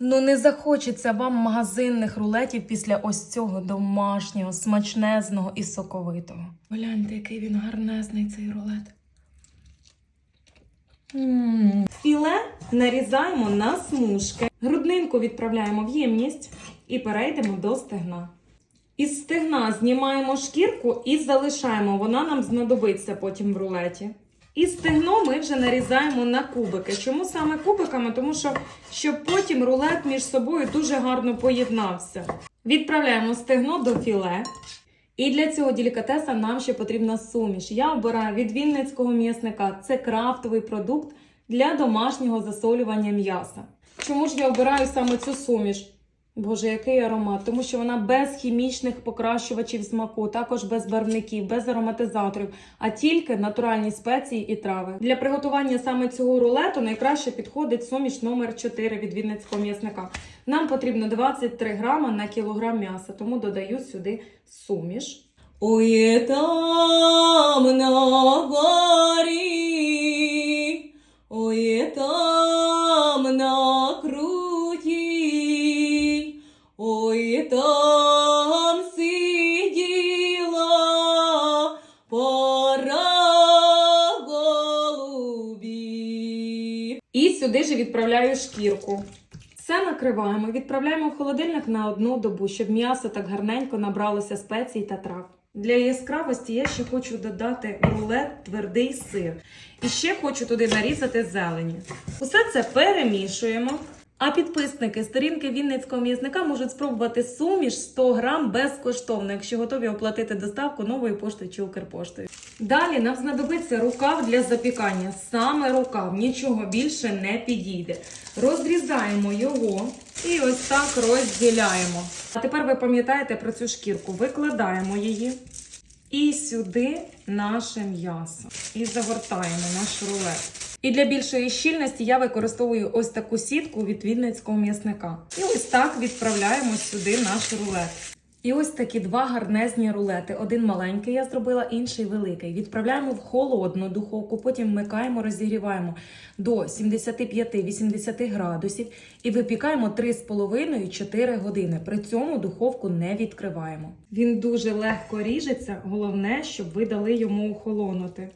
Ну не захочеться вам магазинних рулетів після ось цього домашнього, смачнезного і соковитого. Гляньте, який він гарнезний цей рулет. м Філе нарізаємо на смужки. Груднинку відправляємо в ємність і перейдемо до стегна. Із стегна знімаємо шкірку і залишаємо. Вона нам знадобиться потім в рулеті. І стегно ми вже нарізаємо на кубики. Чому саме кубиками? Тому що щоб потім рулет між собою дуже гарно поєднався. Відправляємо стегно до філе. І для цього делікатеса нам ще потрібна суміш. Я обираю від вінницького м'ясника. Це крафтовий продукт для домашнього засолювання м'яса. Чому ж я обираю саме цю суміш? Боже, який аромат, тому що вона без хімічних покращувачів смаку, також без барвників, без ароматизаторів, а тільки натуральні спеції і трави. Для приготування саме цього рулету найкраще підходить суміш номер 4 від вінницького м'ясника. Нам потрібно 23 грама на кілограм м'яса, тому додаю сюди суміш. Ой, там на там сиділа пора голубів. І сюди ж відправляю шкірку. Все накриваємо, відправляємо в холодильник на одну добу, щоб м'ясо так гарненько набралося спецій та трав. Для яскравості я ще хочу додати рулет твердий сир. І ще хочу туди нарізати зелені. Усе це перемішуємо. А підписники сторінки Вінницького м'ясника можуть спробувати суміш 100 грам безкоштовно, якщо готові оплатити доставку новою поштою чи Укрпоштою. Далі нам знадобиться рукав для запікання. Саме рукав, нічого більше не підійде. Розрізаємо його і ось так розділяємо. А тепер ви пам'ятаєте про цю шкірку. Викладаємо її і сюди наше м'ясо. І загортаємо наш рулет. І для більшої щільності я використовую ось таку сітку від Вінницького м'ясника. І ось так відправляємо сюди наш рулет. І ось такі два гарнезні рулети. Один маленький я зробила, інший великий. Відправляємо в холодну духовку, потім вмикаємо, розігріваємо до 75-80 градусів і випікаємо 3,5-4 години. При цьому духовку не відкриваємо. Він дуже легко ріжеться, головне, щоб ви дали йому охолонути.